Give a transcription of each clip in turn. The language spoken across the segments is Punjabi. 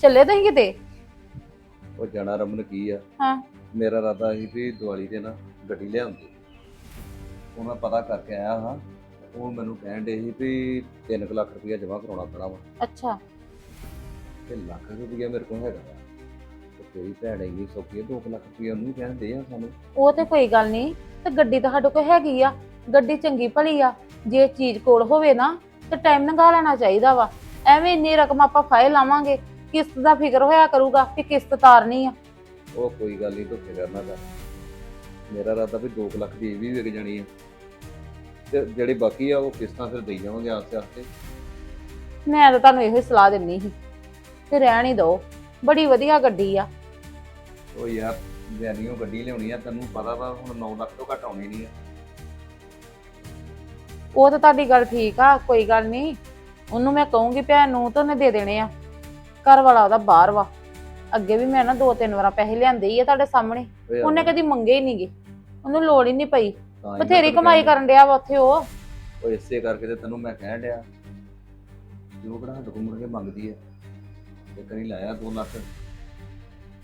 ਚੱਲੇ ਤੁਸੀਂ ਕਿਤੇ? ਉਹ ਜਾਣਾ ਰਮਨ ਕੀ ਆ? ਹਾਂ। ਮੇਰਾ ਇਰਾਦਾ ਸੀ ਵੀ ਦੀਵਾਲੀ ਤੇ ਨਾ ਗੱਡੀ ਲਿਆਉਂਦੀ। ਉਹ ਮੈਂ ਪਤਾ ਕਰਕੇ ਆਇਆ ਹਾਂ। ਉਹ ਮੈਨੂੰ ਕਹਿਣ ਦੇ ਸੀ ਵੀ 3 ਲੱਖ ਰੁਪਇਆ ਜਮ੍ਹਾਂ ਕਰਾਉਣਾ ਪੈਣਾ ਵਾ। ਅੱਛਾ। ਤੇ ਲੱਖ ਰੁਪਇਆ ਮੇਰੇ ਕੋਲ ਹੈਗਾ ਵਾ। ਤੇ ਤੇਰੀ ਭੈਣ ਇੰਨੀ ਸੌਖੀ ਹੈ 2 ਲੱਖ ਰੁਪਇਆ ਉਹਨੂੰ ਕਹਿੰਦੇ ਆ ਸਾਨੂੰ। ਉਹ ਤੇ ਕੋਈ ਗੱਲ ਨਹੀਂ ਤੇ ਗੱਡੀ ਤਾਂ ਸਾਡੇ ਕੋਲ ਹੈਗੀ ਆ। ਗੱਡੀ ਚੰਗੀ ਭਲੀ ਆ। ਜੇ ਚੀਜ਼ ਕੋਲ ਹੋਵੇ ਨਾ ਤੇ ਟਾਈਮ ਲੰਘਾ ਲੈਣਾ ਚਾਹੀਦਾ ਵਾ। ਐਵੇਂ ਇੰਨੀ ਰਕਮ ਆਪਾਂ ਫਾਇਲ ਲਾਵਾਂਗੇ। ਕਿਸ਼ਤ ਦਾ ਫਿਕਰ ਹੋਇਆ ਕਰੂਗਾ ਕਿ ਕਿਸ਼ਤ ਤਾਰਨੀ ਆ। ਉਹ ਕੋਈ ਗੱਲ ਨਹੀਂ ਤੂੰ ਫਿਕਰ ਨਾ ਕਰ। ਮੇਰਾ ਇਰਾਦਾ ਵੀ 2 ਲੱਖ ਦੀ ਇਹ ਵੀ ਵਿਕ ਜਾਣੀ ਹੈ ਤੇ ਜਿਹੜੇ ਬਾਕੀ ਆ ਉਹ ਕਿਸ਼ਤਾਂ ਫਿਰ ਦੇਈ ਜਾਵਾਂਗੇ ਆਸਤੇ ਆਸਤੇ ਮੈਂ ਤਾਂ ਤੁਹਾਨੂੰ ਇਹੋ ਹੀ ਸਲਾਹ ਦਿੰਨੀ ਸੀ ਤੇ ਰਹਿਣ ਹੀ ਦਿਓ। ਬੜੀ ਵਧੀਆ ਗੱਡੀ ਆ। ਉਹ ਯਾਰ ਬਿਆਨੀਓ ਗੱਡੀ ਲਿਆਉਣੀ ਆ ਤੈਨੂੰ ਪਤਾ ਵਾ ਹੁਣ 9 ਲੱਖ ਤੋਂ ਘੱਟ ਆਉਣੀ ਨਹੀਂ ਆ। ਉਹ ਤਾਂ ਤੁਹਾਡੀ ਗੱਲ ਠੀਕ ਆ ਕੋਈ ਗੱਲ ਨਹੀਂ ਉਹਨੂੰ ਮੈਂ ਕਹੂੰਗੀ ਭੈਣ ਨੂੰ ਤਾਂ ਉਹਨੇ ਦੇ ਦੇਣੇ ਆ। ਘਰ ਵਾਲਾ ਉਹਦਾ ਬਾਹਰ ਵਾ। ਅੱਗੇ ਵੀ ਮੈਂ ਨਾ ਦੋ ਤਿੰਨ ਵਾਰਾਂ ਪੈਸੇ ਲਿਆਂਦੇ ਹੀ ਆ ਤੁਹਾਡੇ ਸਾਹਮਣੇ। ਓਏ ਉਹਨੇ ਕਦੀ ਮੰਗੇ ਹੀ ਨਹੀਂਗੇ। ਉਹਨੂੰ ਲੋੜ ਹੀ ਨਹੀਂ ਪਈ। ਤਾਂ ਹੀ ਮੈਂ ਬਥੇਰੀ ਤੈਨੂੰ ਕਮਾਈ ਕਰਨ ਡਿਆ ਵਾ ਉੱਥੇ ਉਹ। ਉਹ ਇਸੇ ਕਰਕੇ ਤੇ ਤੈਨੂੰ ਮੈਂ ਕਹਿਣ ਡਿਆ। ਜੋ ਕਿਹੜਾ ਹੱਥ ਮੁੜ ਕੇ ਮੰਗਦੀ ਹੈ ਤੇ ਕਰੀ ਲਾਇਆ 2 ਲੱਖ।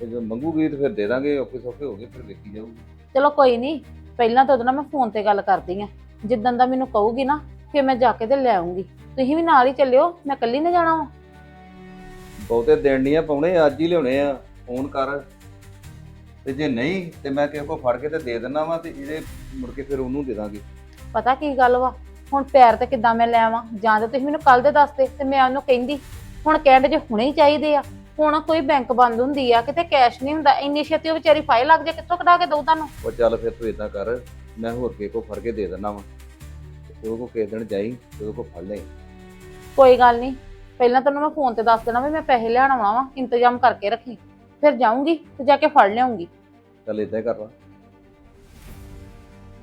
ਤੇ ਜੇ ਮੰਗੂਗੀ ਤੇ ਫਿਰ ਦੇ ਦਾਂਗੇ ਔਖੇ ਸੌਖੇ ਹੋ ਗਏ ਫਿਰ ਵੇਖੀ ਜਾਊਗੀ। ਚਲੋ ਕੋਈ ਨਹੀਂ ਪਹਿਲਾਂ ਤਾਂ ਉਹਦੇ ਨਾਲ ਮੈਂ ਫੋਨ ਤੇ ਗੱਲ ਕਰਦੀ ਆ। ਜਿੱਦਣ ਦਾ ਮੈਨੂੰ ਕਹੂਗੀ ਨਾ ਫਿਰ ਮੈਂ ਜਾ ਕੇ ਤੇ ਲੈ ਆਉਂਗੀ ਤੁਸੀਂ ਵੀ ਨਾਲ ਹੀ ਚੱਲਿਓ ਮੈਂ ਇਕੱਲੀ ਨਾ ਜਾਣਾ ਵਾ। ਬਹੁਤੇ ਦਿਨ ਨਹੀਂ ਆ ਪਾਉਣੇ ਅੱਜ ਹੀ ਲਿਆਉਣੇ ਆ। ਫੋਨ ਕਰ। ਤੇ ਜੇ ਨਹੀਂ ਤੇ ਮੈਂ ਕਿਸੇ ਕੋ ਫੜ ਕੇ ਤੇ ਦੇ ਦਿੰਦਾ ਵਾ ਤੇ ਇਹਦੇ ਮੁੜ ਕੇ ਫਿਰ ਉਹਨੂੰ ਦੇ ਦਾਂਗੇ। ਪਤਾ ਕੀ ਗੱਲ ਵਾ? ਹੁਣ ਪੈਰ ਤੇ ਕਿੱਦਾਂ ਮੈਂ ਲੈ ਆਵਾਂ? ਜਾਂ ਤਾਂ ਤੁਸੀਂ ਮੈਨੂੰ ਕੱਲ ਦੇ ਦੱਸਦੇ ਤੇ ਮੈਂ ਉਹਨੂੰ ਕਹਿੰਦੀ ਹੁਣ ਕਹਿੰਦੇ ਜੇ ਹੁਣੇ ਹੀ ਚਾਹੀਦੇ ਆ। ਹੁਣ ਕੋਈ ਬੈਂਕ ਬੰਦ ਹੁੰਦੀ ਆ ਕਿਤੇ ਕੈਸ਼ ਨਹੀਂ ਹੁੰਦਾ। ਇੰਨੀ ਛੇਤੀ ਉਹ ਵਿਚਾਰੀ ਫਾਈਲ ਲੱਗ ਜਾ ਕਿੱਥੋਂ ਕਢਾ ਕੇ ਦਊ ਤੁਹਾਨੂੰ? ਉਹ ਚੱਲ ਫਿਰ ਤੂੰ ਇਦਾਂ ਕਰ ਮੈਂ ਹੋਰ ਕਿਸੇ ਕੋ ਫੜ ਕੇ ਦੇ ਦਿੰਦਾ ਵਾ। ਤੇ ਉਹ ਕੋ ਕਿਸੇ ਦਿਨ ਜਾਈ ਤੇ ਉਹ ਕੋ ਫੜ ਲੈ। ਕੋਈ ਗੱਲ ਨਹੀਂ ਪਹਿਲਾਂ ਤੈਨੂੰ ਮੈਂ ਫੋਨ ਤੇ ਦੱਸ ਦੇਣਾ ਵੀ ਮੈਂ ਪੈਸੇ ਲੈਣ ਆਉਣਾ ਵਾ ਇੰਤਜ਼ਾਮ ਕਰਕੇ ਰੱਖੀ। ਫਿਰ ਜਾਊਂਗੀ ਤੇ ਜਾ ਕੇ ਫੜ ਲਿਆਉਂਗੀ ਚੱਲ ਇਦਾਂ ਕਰ ਲਾ।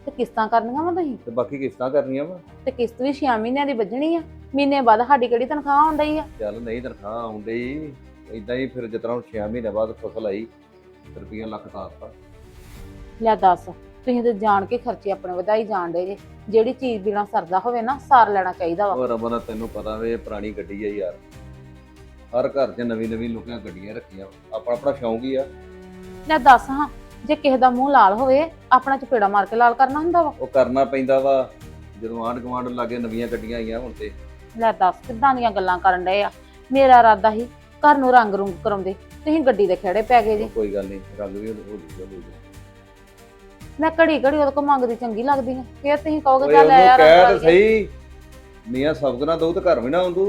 ਤੇ ਕਿਸ਼ਤਾਂ ਕਰਨੀਆਂ ਵਾ ਤੁਸੀਂ? ਤੇ ਬਾਕੀ ਕਿਸ਼ਤਾਂ ਕਰਨੀਆਂ ਵਾ। ਤੇ ਕਿਸ਼ਤ ਵੀ 6 ਮਹੀਨਿਆਂ ਦੀ ਵੱਜਣੀ ਆ। ਮਹੀਨੇ ਬਾਅਦ ਸਾਡੀ ਕਿਹੜੀ ਤਨਖਾਹ ਆਉਣ ਡਈ ਆ? ਚੱਲ ਨਹੀਂ ਤਨਖਾਹ ਆਉਂਦੀ ਇਦਾਂ ਹੀ ਫਿਰ ਹੁਣ 6 ਮਹੀਨੇ ਬਾਅਦ ਫਸਲ ਆਈ ਰੁਪਈਆ ਲੱਖ ਤਾਰਤਾ ਲੈ ਦੱਸ। ਤੁਸੀਂ ਤੇ ਜਾਣ ਕੇ ਖਰਚੇ ਆਪਣੇ ਵਧਾਈ ਜਾਣ ਡੇ ਜੇ। ਜਿਹੜੀ ਚੀਜ਼ ਬਿਨਾ ਸਰਦਾ ਹੋਵੇ ਨਾ ਸਾਰ ਲੈਣਾ ਚਾਹੀਦਾ ਵਾ। ਉਹ ਰਮਨ ਤੈਨੂੰ ਪਤਾ ਵੇ ਇਹ ਪੁਰਾਣੀ ਗੱਡੀ ਆ ਯਾਰ। ਹਰ ਘਰ 'ਚ ਨਵੀਂ ਨਵੀਂ ਲੋਕਾਂ ਗੱਡੀਆਂ ਰੱਖੀਆਂ। ਆਪਣਾ ਆਪਣਾ ਸ਼ੌਂਕ ਹੀ ਆ। ਲੈ ਦੱਸ ਹਾਂ ਜੇ ਕਿਸੇ ਦਾ ਮੂੰਹ ਲਾਲ ਹੋਵੇ ਆਪਣਾ ਚਪੇੜਾ ਮਾਰ ਕੇ ਲਾਲ ਕਰਨਾ ਹੁੰਦਾ ਵਾ। ਉਹ ਕਰਨਾ ਪੈਂਦਾ ਵਾ। ਜਦੋਂ ਆਂਢ ਗੁਆਂਢ ਲਾਗੇ ਨਵੀਆਂ ਗੱਡੀਆਂ ਆਈਆਂ ਹੁਣ ਤੇ। ਲੈ ਦੱਸ ਕਿੱਦਾਂ ਦੀਆਂ ਗੱਲਾਂ ਕਰਨ ਡਏ ਆ? ਮੇਰਾ ਇਰਾਦਾ ਸੀ ਘਰ ਨੂੰ ਰੰਗ ਰੁੰਗ ਕਰਾਉਂਦੇ। ਤੁਸੀਂ ਗੱਡੀ ਦੇ ਖੇੜੇ ਪੈ ਗਏ ਜੀ। ਕੋਈ ਗੱਲ ਨਹੀਂ ਰੰਗ ਵੀ ਹੋ ਜੂਗਾ ਹੋ ਜੂਗਾ ਮੈਂ ਘੜੀ ਘੜੀ ਉਹਦੇ ਕੋਲ ਮੰਗਦੀ ਚੰਗੀ ਲੱਗਦੀ ਆ। ਫਿਰ ਤੁਸੀਂ ਕਹੋਗੇ ਚੱਲ ਉਹਨੂੰ ਯਾਰ ਕਹਿ ਤਾਂ ਸਹੀ ਮੀਆਂ ਸਬਕ ਨਾ ਦਊ ਤੇ ਘਰ ਵੀ ਨਾ ਆਉਂਦੂ।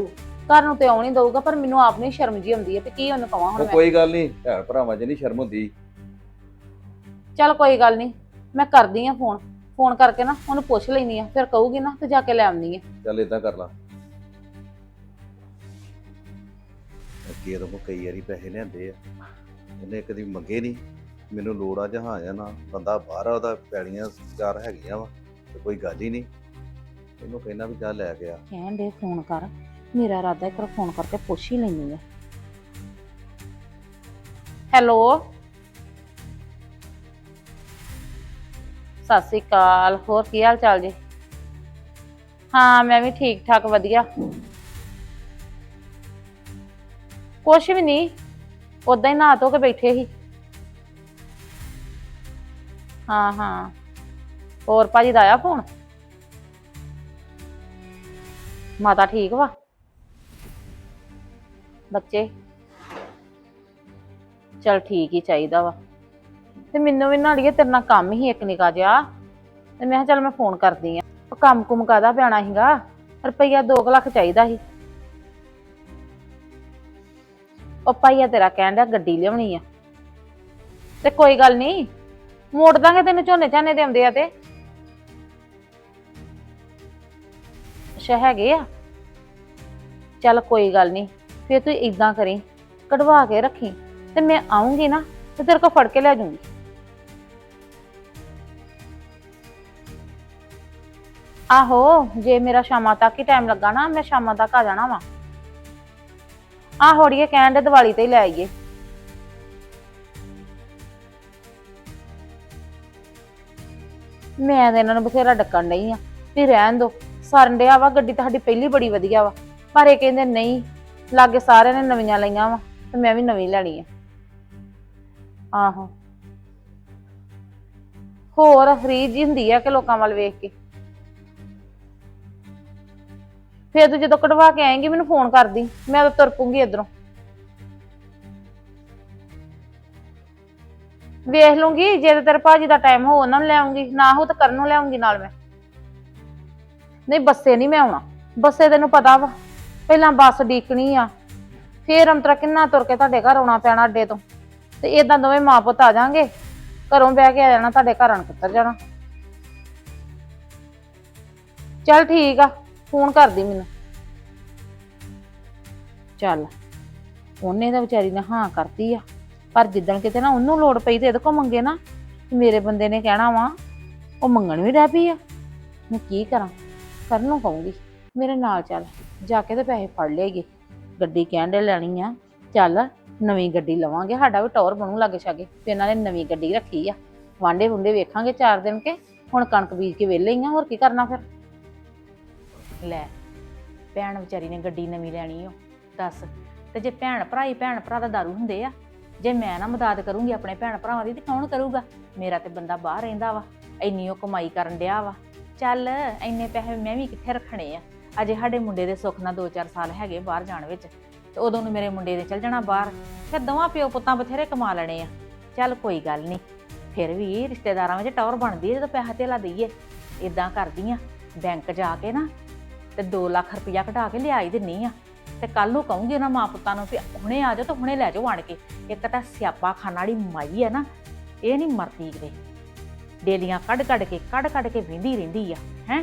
ਘਰ ਨੂੰ ਤੇ ਆਉਣ ਦਊਗਾ ਪਰ ਮੈਨੂੰ ਆਪ ਨੂੰ ਹੀ ਸ਼ਰਮ ਜੀ ਆਉਂਦੀ ਹੈ ਤੇ ਕੀ ਉਹਨੂੰ ਕਵਾਂ ਹੁਣ ਉਹ ਮੈਂ। ਕੋਈ ਗੱਲ ਨਹੀਂ ਭੈਣ ਭਰਾਵਾਂ 'ਚ ਨਹੀਂ ਸ਼ਰਮ ਹੁੰਦੀ। ਚੱਲ ਕੋਈ ਗੱਲ ਨਹੀਂ ਮੈਂ ਕਰਦੀ ਆ ਫੋਨ। ਫੋਨ ਕਰਕੇ ਨਾ ਉਹਨੂੰ ਪੁੱਛ ਲੈਣੀ ਆ ਫਿਰ ਕਹੂਗੀ ਨਾ ਤੇ ਜਾ ਕੇ ਲੈ ਆਉਣੀ ਆ। ਚੱਲ ਇਦਾਂ ਕਰ ਲਾ। ਅੱਗੇ ਤੋਂ ਕਈ ਵਾਰੀ ਪੈਸੇ ਲਿਆਂਦੇ ਆ ਉਹਨੇ ਕਦੀ ਮੰਗੇ ਨਹੀਂ ਮੈਨੂੰ ਲੋੜ ਆ ਜਹਾਜ਼ ਆ ਨਾ, ਬੰਦਾ ਬਾਹਰ ਆ, ਉਹਦਾ ਪੈੜੀਆਂ ਚਾਰ ਹੈਗੀਆਂ ਵਾ, ਤੇ ਕੋਈ ਗੱਲ ਹੀ ਨਹੀਂ। ਇਹਨੂੰ ਕਹਿਣਾ ਵੀ ਜਾ ਲੈ ਗਿਆ ਕਹਿਣ ਦੇ ਫੋਨ ਕਰ, ਮੇਰਾ ਇਰਾਦਾ ਇੱਕ ਵਾਰ ਫੋਨ ਕਰਕੇ ਪੁੱਛ ਹੀ ਲੈਣੀ ਆ। ਹੈਲੋ? ਸਤਿ ਸ਼੍ਰੀ ਅਕਾਲ, ਹੋਰ ਕੀ ਹਾਲ ਚਾਲ ਜੀ? ਹਾਂ, ਮੈਂ ਵੀ ਠੀਕ ਠਾਕ, ਵਧੀਆ। ਕੁਛ ਵੀ ਨਹੀਂ ਉਦਾਂ ਹੀ ਨਹਾ ਧੋ ਕੇ ਬੈਠੇ ਸੀ। ਹਾਂ ਹਾਂ। ਹੋਰ ਭਾਜੀ ਦਾ ਆਇਆ ਫੋਨ? ਮਾਤਾ ਠੀਕ ਵਾ? ਬੱਚੇ? ਚਲ ਠੀਕ ਹੀ ਚਾਹੀਦਾ ਵਾ। ਤੇ ਮੈਨੂੰ ਵੀ ਨਾਲੀਏ ਤੇਰੇ ਨਾਲ ਕੰਮ ਹੀ ਇੱਕ ਨਿਕਾ ਜਿਹਾ। ਤੇ ਮੈਂ ਕਿਹਾ ਚੱਲ ਮੈਂ ਫੋਨ ਕਰਦੀ ਆ। ਉਹ ਕੰਮ ਕੁਮ ਕਾਦਾ ਪਿਆਣਾ ਸੀਗਾ? ਰੁਪਈਆ 2 ਲੱਖ ਚਾਹੀਦਾ ਸੀ। ਉਹ ਭਾਈਆ ਤੇਰਾ ਕਹਿਣ ਡਿਆ ਗੱਡੀ ਲਿਆਉਣੀ ਆ। ਤੇ ਕੋਈ ਗੱਲ ਨਹੀਂ। ਮੋੜ ਦਾਂਗੇ ਤੈਨੂੰ, ਝੋਨੇ ਝਾਨੇ ਦੇ ਆਉਂਦੇ ਆ ਤੇ। ਅੱਛਾ, ਹੈਗੇ ਆ। ਚੱਲ ਕੋਈ ਗੱਲ ਨਹੀਂ, ਫੇਰ ਤੂੰ ਇਦਾਂ ਕਰੀ, ਕਢਵਾ ਕੇ ਰੱਖੀ, ਤੇ ਮੈਂ ਆਉਂਗੀ ਨਾ, ਤੇ ਤੇਰੇ ਕੋਲ ਫੜ ਕੇ ਲੈ ਜਾਊਂਗੀ। ਆਹੋ, ਜੇ ਮੇਰਾ ਸ਼ਾਮਾਂ ਤੱਕ ਹੀ ਟਾਈਮ ਲੱਗਾ ਨਾ, ਮੈਂ ਸ਼ਾਮਾਂ ਤੱਕ ਆ ਜਾਣਾ ਵਾ। ਆਹ ਹੋੜੀਏ ਕਹਿਣ ਦੇ, ਦੀਵਾਲੀ ਤੇ ਹੀ ਲੈ ਆਈਏ। ਮੈਂ ਤਾਂ ਇਹਨਾਂ ਨੂੰ ਬਥੇਰਾ ਡੱਕਣ ਡਈ ਆ। ਵੀ ਰਹਿਣ ਦੋ। ਸਰਨ ਡਿਆ ਵਾ, ਗੱਡੀ ਤਾਂ ਸਾਡੀ ਪਹਿਲੀ ਬੜੀ ਵਧੀਆ ਵਾ। ਪਰ ਇਹ ਕਹਿੰਦੇ ਨਹੀਂ, ਲਾਗੇ ਸਾਰਿਆਂ ਨੇ ਨਵੀਆਂ ਲਈਆਂ ਵਾ, ਤੇ ਮੈਂ ਵੀ ਨਵੀਂ ਲੈਣੀ ਆ। ਆਹੋ। ਹੋਰ, ਰੀਝ ਹੀ ਹੁੰਦੀ ਆ ਕਿ ਲੋਕਾਂ ਵੱਲ ਵੇਖ ਕੇ। ਫੇਰ ਤੂੰ ਜਦੋਂ ਕਢਵਾ ਕੇ ਆਏਂਗੀ, ਮੈਨੂੰ ਫੋਨ ਕਰਦੀ। ਮੈਂ ਤਾਂ ਤੁਰ ਪੂੰਗੀ ਇਧਰੋਂ। ਵੇਖ ਲੂੰਗੀ, ਜੇ ਤੇ ਤੇਰੇ ਭਾਜੀ ਦਾ ਟਾਈਮ ਹੋ ਉਹਨਾਂ ਨੂੰ ਲੈ ਆਉਂਗੀ ਨਾ ਹੋ ਤਾਂ ਕਰਨ ਨੂੰ ਲੈ ਆਉਂਗੀ ਨਾਲ ਮੈਂ। ਨਹੀਂ, ਬੱਸੇ ਨਹੀਂ ਮੈਂ ਆਉਣਾ। ਬੱਸੇ ਤੈਨੂੰ ਪਤਾ ਵਾ, ਪਹਿਲਾਂ ਬੱਸ ਡੀਕਣੀ ਆ, ਫੇਰ ਅੰਤਰਾ ਕਿੰਨਾ ਤੁਰ ਕੇ ਤੁਹਾਡੇ ਘਰ ਆਉਣਾ ਪੈਣਾ ਅੱਡੇ ਤੋਂ। ਤੇ ਇਦਾਂ ਦੋਵੇਂ ਮਾਂ ਪੁੱਤ ਆ ਜਾਾਂਗੇ ਘਰੋਂ ਬਹਿ ਕੇ ਆ ਜਾਣਾ, ਤੁਹਾਡੇ ਘਰਾਂ ਨੂੰ ਕਿੱਧਰ ਜਾਣਾ। ਚੱਲ ਠੀਕ ਆ, ਫੋਨ ਕਰਦੀ ਮੈਨੂੰ। ਚੱਲ, ਉਹਨੇ ਤਾਂ ਵਿਚਾਰੀ ਨੇ ਹਾਂ ਕਰਤੀ ਆ। ਪਰ ਜਿੱਦਣ ਕਿਤੇ ਨਾ ਉਹਨੂੰ ਲੋੜ ਪਈ ਤੇ ਇਹਦੇ ਕੋਲ ਮੰਗੇ ਨਾ, ਤੇ ਮੇਰੇ ਬੰਦੇ ਨੇ ਕਹਿਣਾ ਵਾ, ਉਹ ਮੰਗਣ ਵੀ ਰਹਿ ਪਈ ਆ। ਮੈਂ ਕੀ ਕਰਾਂ? ਕਰਨ ਨੂੰ ਕਹੂੰਗੀ। ਮੇਰੇ ਨਾਲ ਚੱਲ, ਜਾ ਕੇ ਤੇ ਪੈਸੇ ਫੜ ਲਏਗੇ ਗੱਡੀ ਕਹਿਣ ਦੇ ਲੈਣੀ ਆ, ਚੱਲ ਨਵੀਂ ਗੱਡੀ ਲਵਾਂਗੇ, ਸਾਡਾ ਵੀ ਟੌਰ ਬਣੂ ਲੱਗੇ ਛਾਗੇ, ਤੇ ਇਹਨਾਂ ਨੇ ਨਵੀਂ ਗੱਡੀ ਰੱਖੀ ਆ। ਵਾਂਡੇ ਵੁੰਡੇ ਵੇਖਾਂਗੇ ਚਾਰ ਦਿਨ ਕੇ, ਹੁਣ ਕਣਕ ਬੀਜ ਕੇ ਵਿਹਲੇ ਹੀ ਆ, ਹੋਰ ਕੀ ਕਰਨਾ ਫਿਰ? ਲੈ, ਭੈਣ ਵਿਚਾਰੀ ਨੇ ਗੱਡੀ ਨਵੀਂ ਲੈਣੀ ਓ, ਦੱਸ। ਤੇ ਜੇ ਭੈਣ ਭਰਾ ਹੀ ਭੈਣ ਭਰਾ ਦਾ ਦਾਰੂ ਹੁੰਦੇ ਆ ਜੇ ਮੈਂ ਨਾ ਮਦਦ ਕਰੂੰਗੀ ਆਪਣੇ ਭੈਣ ਭਰਾਵਾਂ ਦੀ, ਤੇ ਕੌਣ ਕਰੂਗਾ? ਮੇਰਾ ਤੇ ਬੰਦਾ ਬਾਹਰ ਰਹਿੰਦਾ ਵਾ, ਇੰਨੀ ਉਹ ਕਮਾਈ ਕਰਨ ਡਿਆ ਵਾ। ਚੱਲ, ਇੰਨੇ ਪੈਸੇ ਮੈਂ ਵੀ ਕਿੱਥੇ ਰੱਖਣੇ ਆ? ਅਜੇ ਸਾਡੇ ਮੁੰਡੇ ਦੇ ਸੁੱਖ ਨਾਲ 2-4 ਸਾਲ ਹੈਗੇ ਬਾਹਰ ਜਾਣ ਵਿੱਚ, ਤੇ ਉਦੋਂ ਨੂੰ ਮੇਰੇ ਮੁੰਡੇ ਦੇ ਚੱਲ ਜਾਣਾ ਬਾਹਰ, ਫਿਰ ਦੋਵਾਂ ਪਿਓ ਪੁੱਤਾਂ ਬਥੇਰੇ ਕਮਾ ਲੈਣੇ ਆ। ਚੱਲ ਕੋਈ ਗੱਲ ਨਹੀਂ, ਫਿਰ ਵੀ ਰਿਸ਼ਤੇਦਾਰਾਂ ਵਿੱਚ ਟੌਰ ਬਣਦੀ ਹੈ ਜਦੋਂ ਪੈਸਾ ਧੇਲਾ ਦਈਏ। ਇਦਾਂ ਕਰਦੀ ਆ, ਬੈਂਕ ਜਾ ਕੇ ਨਾ, ਤੇ 2 ਲੱਖ ਰੁਪਇਆ ਕਢਾ ਕੇ ਲਿਆਈ ਦਿੰਨੀ ਆ। ਤੇ ਕੱਲ ਨੂੰ ਕਹੂੰਗੀ ਉਹਨਾਂ ਮਾਂ ਪੁੱਤਾਂ ਨੂੰ ਵੀ ਹੁਣੇ ਆ ਜਾਓ ਤੇ ਹੁਣੇ ਲੈ ਜਾਓ ਆਣ ਕੇ। ਇੱਕ ਤਾਂ ਸਿਆਪਾ ਖਾਨ ਵਾਲੀ ਮਾਈ ਹੈ ਨਾ, ਇਹ ਨਹੀਂ ਮਰਦੀ ਕਿਤੇ। ਡੇਲੀਆਂ ਕੱਢ ਕੱਢ ਕੇ, ਕੱਢ ਕੱਢ ਕੇ ਵਿੰਦੀ ਰਹਿੰਦੀ ਆ, ਹੈ?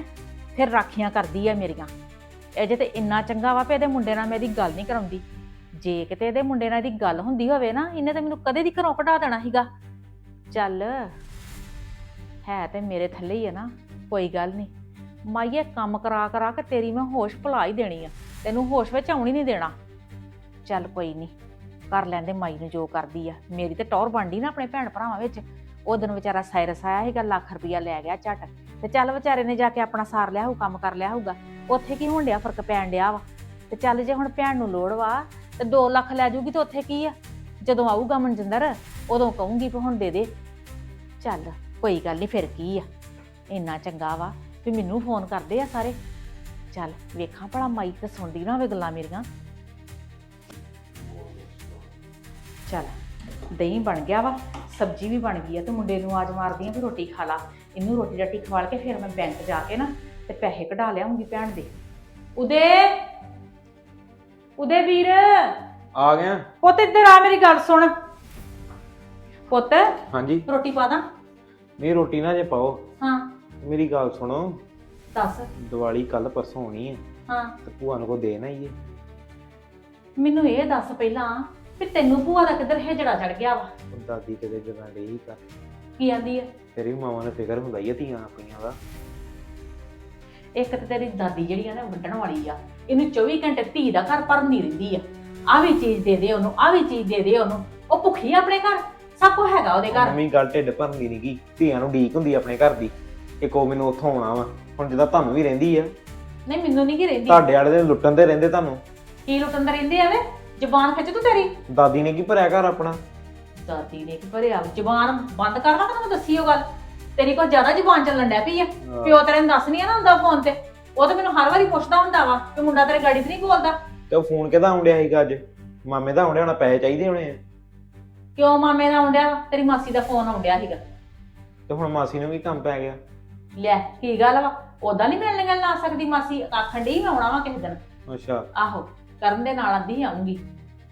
ਫਿਰ ਰਾਖੀਆਂ ਕਰਦੀ ਆ ਮੇਰੀਆਂ। ਇਹ ਜੇ ਤੇ ਇੰਨਾ ਚੰਗਾ ਵਾ ਵੀ ਇਹਦੇ ਮੁੰਡੇ ਨਾਲ ਮੈਂ ਇਹਦੀ ਗੱਲ ਨਹੀਂ ਕਰਾਉਂਦੀ। ਜੇ ਕਿਤੇ ਇਹਦੇ ਮੁੰਡੇ ਨਾਲ ਇਹਦੀ ਗੱਲ ਹੁੰਦੀ ਹੋਵੇ ਨਾ, ਇਹਨੇ ਤਾਂ ਮੈਨੂੰ ਕਦੇ ਦੀ ਘਰੋਂ ਕਢਾ ਦੇਣਾ ਸੀਗਾ। ਚੱਲ, ਹੈ ਤੇ ਮੇਰੇ ਥੱਲੇ ਹੀ ਆ ਨਾ, ਕੋਈ ਗੱਲ ਨਹੀਂ। ਮਾਈਏ, ਕੰਮ ਕਰਾ ਕਰਾ ਕੇ ਤੇਰੀ ਮੈਂ ਹੋਸ਼ ਭੁਲਾ ਹੀ ਦੇਣੀ ਆ। ਤੈਨੂੰ ਹੋਸ਼ ਵਿੱਚ ਆਉਣੀ ਨਹੀਂ ਦੇਣਾ। ਚੱਲ ਕੋਈ ਨਹੀਂ ਕਰ ਲੈਂਦੇ ਮਾਈ ਨੂੰ ਜੋ ਕਰਦੀ ਆ। ਮੇਰੀ ਤੇ ਟੌਰ ਬਣਦੀ ਨਾ ਆਪਣੇ ਭੈਣ ਭਰਾਵਾਂ ਵਿੱਚ। ਉਹ ਦਿਨ ਵਿਚਾਰਾ ਸਾਇਰਸ ਆਇਆ ਸੀਗਾ, ਲੱਖ ਰੁਪਇਆ ਲੈ ਗਿਆ ਝਟ। ਤੇ ਚੱਲ ਵਿਚਾਰੇ ਨੇ ਜਾ ਕੇ ਆਪਣਾ ਸਾਰ ਲਿਆ ਹੋਊ, ਕੰਮ ਕਰ ਲਿਆ ਹੋਊਗਾ। ਉੱਥੇ ਕੀ ਹੋਣ ਡਿਆ, ਫ਼ਰਕ ਪੈਣ ਡਿਆ ਵਾ। ਤੇ ਚੱਲ ਜੇ ਹੁਣ ਭੈਣ ਨੂੰ ਲੋੜ ਵਾ, ਤੇ 2 ਲੱਖ ਲੈ ਜੂਗੀ ਤੇ ਉੱਥੇ ਕੀ ਆ? ਜਦੋਂ ਆਊਗਾ ਮਨਜਿੰਦਰ, ਉਦੋਂ ਕਹੂੰਗੀ ਵੀ ਹੁਣ ਦੇ ਦੇ। ਚੱਲ ਕੋਈ ਗੱਲ ਨਹੀਂ ਫਿਰ ਕੀ ਆ? ਇੰਨਾ ਚੰਗਾ ਵਾ ਵੀ ਮੈਨੂੰ ਫੋਨ ਕਰਦੇ ਆ ਸਾਰੇ। ਚੱਲ ਵੇਖਾਂ ਭਲਾ ਮਾਈ ਤੇ ਸੁਣਦੀ ਨਾ ਹੋਵੇ ਗੱਲਾਂ ਮੇਰੀਆਂ। ਚੱਲ ਦਹੀਂ ਬਣ ਗਿਆ ਵਾ ਸਬਜ਼ੀ ਵੀ ਬਣ ਗਈ ਆ ਤੇ ਮੁੰਡੇ ਨੂੰ ਆਜ ਮਾਰਦੀ ਆ ਵੀ ਰੋਟੀ ਖਾ ਲਾ। ਇਹਨੂੰ ਰੋਟੀ ਰਾਟੀ ਖਵਾਲ ਕੇ ਫਿਰ ਮੈਂ ਬੈਂਕ ਜਾ ਕੇ ਨਾ ਤੇ ਪੈਸੇ ਕਢਾ ਲਿਆਉਂਗੀ ਭੈਣ ਦੇ। ਉਦੇ ਉਦੇ ਵੀਰ। ਆ ਗਿਆ। ਪੁੱਤ ਇੱਧਰ ਆ ਮੇਰੀ ਗੱਲ ਸੁਣ। ਪੁੱਤ ਹਾਂਜੀ। ਰੋਟੀ ਪਾ ਦਾਂ। ਨਹੀਂ ਰੋਟੀ ਨਾ ਜੇ ਪਾਓ। ਹਾਂ। ਮੇਰੀ ਗੱਲ ਸੁਣੋ। ਦੱਸ। ਦੀਵਾਲੀ ਕੱਲ ਪਰਸੋਂ ਹੋਣੀ ਹੈ। ਹਾਂ। ਤੇ ਭੂਆ ਨੂੰ ਕੋ ਦੇਣਾ ਹੀ ਹੈ। ਮੈਨੂੰ ਇਹ ਦੱਸ ਪਹਿਲਾਂ ਵੀ ਤੈਨੂੰ ਭੂਆ ਦਾ ਕਿੱਧਰ ਹੇਜੜਾ ਚੜ ਗਿਆ ਵਾ? ਉਹ ਦਾਦੀ ਕਿਤੇ ਜਨਾਂ ਡਈ ਕਰ ਕੀ ਆਂਦੀ ਹੈ ਤੇਰੀ ਮਾਵਾਂ ਨੂੰ ਫਿਕਰ ਹੁੰਦਾ ਹੀ ਆ ਧੀਆਂ ਆਪਣੀਆਂ ਦਾ। ਇੱਕ ਤੇ ਤੇਰੀ ਦਾਦੀ ਜਿਹੜੀ ਆ ਨਾ ਵੱਢਣ ਵਾਲੀ ਆ ਇਹਨੂੰ 24 ਘੰਟੇ ਧੀ ਦਾ ਘਰ ਭਰਨੀ ਰਹਿੰਦੀ ਆ। ਆ ਵੀ ਚੀਜ਼ ਦੇ ਦੇ ਉਹਨੂੰ ਆ ਵੀ ਚੀਜ਼ ਦੇ ਦੇ ਉਹਨੂੰ। ਉਹ ਭੁੱਖੀ ਆ ਆਪਣੇ ਘਰ ਸਭ ਕੁਝ ਹੈਗਾ ਉਹਦੇ ਘਰ। ਮੰਮੀ ਗੱਲ ਢਿੱਡ ਭਰਨੀ ਨੀ ਗੀ ਧੀਆਂ ਨੂੰ ਢੀਕ ਹੁੰਦੀ ਆਪਣੇ ਘਰ ਦੀ। ਕਿ ਕੋ ਮੈਨੂੰ ਉੱਥੋਂ ਆਉਣਾ ਵਾ। ਹੁਣ ਜਦੋਂ ਤੁਹਾਨੂੰ ਵੀ ਰਹਿੰਦੀ ਆ। ਨਹੀਂ ਮੈਨੂੰ ਨਹੀਂ ਕੀ ਰਹਿੰਦੀ। ਤੁਹਾਡੇ ਵਾਲੇ ਦੇ ਲੁੱਟਣ ਦੇ ਰਹਿੰਦੇ ਤੁਹਾਨੂੰ। ਕੀ ਲੁੱਟਣ ਦੇ ਰਹਿੰਦੇ ਆ ਵੇ? ਜ਼ਬਾਨ ਖਿੱਚ ਤੂੰ ਤੇਰੀ। ਦਾਦੀ ਨੇ ਕੀ ਭਰਿਆ ਘਰ ਆਪਣਾ? ਦਾਦੀ ਨੇ ਕੀ ਭਰਿਆ ਜ਼ਬਾਨ ਬੰਦ ਕਰ ਲਾ ਤੈਨੂੰ ਦੱਸੀ ਉਹ ਗੱਲ। ਤੇਰੀ ਕੋਈ ਜ਼ਿਆਦਾ ਜ਼ਬਾਨ ਚੱਲਣ ਡੈ ਪਈ ਆ। ਪਿਓ ਤੇਰੇ ਨੂੰ ਦੱਸ ਨਹੀਂ ਆ ਨਾ ਹੁੰਦਾ ਫੋਨ ਤੇ। ਉਹ ਤਾਂ ਮੈਨੂੰ ਹਰ ਵਾਰੀ ਪੁੱਛਦਾ ਹੁੰਦਾ ਵਾ ਕਿ ਮੁੰਡਾ ਤੇਰੇ ਗਾੜੀ ਤੇ ਨਹੀਂ ਬੋਲਦਾ। ਤੇ ਉਹ ਫੋਨ ਕਿਹਦਾ ਆਉਂਦਿਆ ਸੀਗਾ ਅੱਜ ਮਾਮੇ ਦਾ ਆਉਂਦਿਆ ਹੋਣਾ ਪੈਸੇ ਚਾਹੀਦੇ ਹੋਣੇ ਆ। ਕਿਉਂ ਮਾਮੇ ਦਾ ਆਉਂਦਿਆ ਤੇਰੀ ਮਾਸੀ ਦਾ ਫੋਨ ਆਉਂਦਿਆ ਸੀਗਾ। ਤੇ ਹੁਣ ਮਾਸੀ ਨੂੰ ਵੀ ਕੰਮ ਪੈ ਗਿਆ। ਲੈ ਕੀ ਗੱਲ ਵਾ? ਉਦਾਂ ਨਹੀਂ ਮਿਲਣ ਗੱਲ ਆ ਸਕਦੀ ਮਾਸੀ? ਆਖਣ ਡਈ ਮੈਂ ਆਉਣਾ ਵਾ ਕਿਸੇ ਦਿਨ। ਅੱਛਾ। ਆਹੋ ਕਰਨ ਦੇ ਨਾਲ ਆਂਦੀ ਆਉਂਗੀ